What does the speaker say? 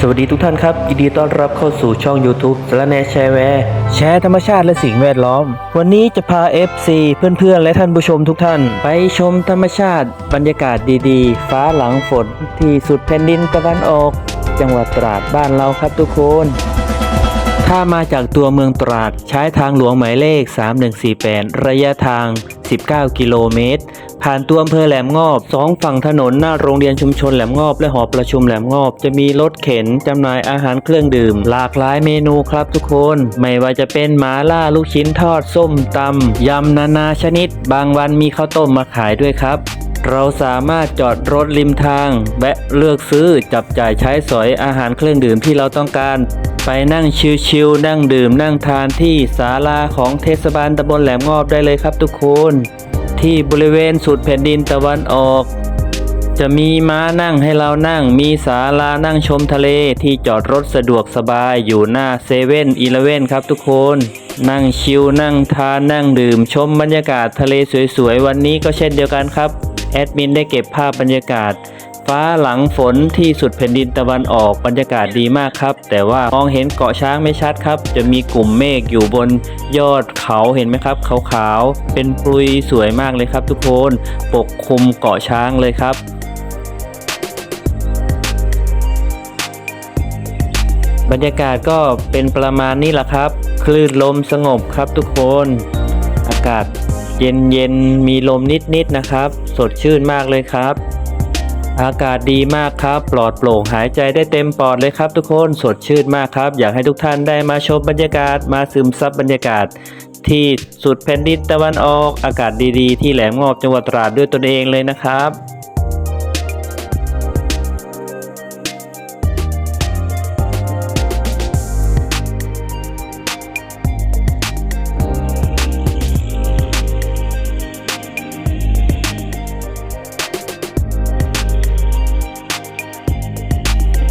สวัสดีทุกท่านครับ ยินดีต้อนรับเข้าสู่ช่อง YouTube สารแนแชร์แวร์แชร์ธรรมชาติและสิ่งแวดล้อม วันนี้จะพา FC เพื่อนๆ และท่านผู้ชมทุกท่าน ไปชมธรรมชาติ บรรยากาศดีๆ ฟ้าหลังฝนที่สุดแผ่นดินตะวันออก จังหวัดตราดบ้านเราครับทุกคน ถ้ามาจากตัวเมืองตราดใช้ทางหลวงหมายเลข 3148 ระยะทาง 19 กิโลเมตร ผ่านตัวอำเภอแหลมงอบสองฝั่งถนนหน้าโรงเรียนชุมชนแหลมงอบ และหอประชุมแหลมงอบ จะมีรถเข็นจำหน่ายอาหารเครื่องดื่ม หลากหลายเมนูครับทุกคน ไม่ว่าจะเป็นหมาล่าลูกชิ้นทอดส้มตำยำนานาชนิด บางวันมีข้าวต้มมาขายด้วยครับเราสามารถจอดรถริมทาง แวะเลือกซื้อจับจ่ายใช้สอยอาหารเครื่องดื่มที่เราต้องการ ไปนั่งชิลๆนั่งดื่มนั่งทานที่ศาลาของเทศบาลตำบลแหลมงอบได้เลยครับทุกคน ที่บริเวณสุดแผ่นดินตะวันออก จะมีม้านั่งให้เรานั่ง มีศาลานั่งชมทะเลที่จอดรถสะดวกสบายอยู่หน้าเซเว่นอีเลเว่นครับทุกคน นั่งชิลนั่งทานนั่งดื่มชมบรรยากาศทะเลสวยๆ วันนี้ก็เช่นเดียวกันครับแอดมินได้เก็บภาพบรรยากาศ ฟ้าหลังฝนที่สุดแผ่นดินตะวันออกบรรยากาศดีมากครับ แต่ว่ามองเห็นเกาะช้างไม่ชัดครับ จะมีกลุ่มเมฆอยู่บนยอดเขาเห็นไหมครับขาวๆเป็นปลุยสวยมากเลยครับ ทุกคนปกคลุมเกาะช้างเลยครับบรรยากาศก็เป็นประมาณนี้แหละครับ คลื่นลมสงบครับทุกคน อากาศเย็นเย็นๆมีลมนิดๆนะครับ สดชื่นมากเลยครับ อากาศดีมากครับ ปลอดโปร่งหายใจได้เต็มปอดเลยครับทุกคนสดชื่นมากครับ อยากให้ทุกท่านได้มาชมบรรยากาศมาซึมซับบรรยากาศ ที่สุดแผ่นดินตะวันออก อากาศดีๆ ที่แหลมงอบจังหวัดตราดด้วยตนเองเลยนะครับ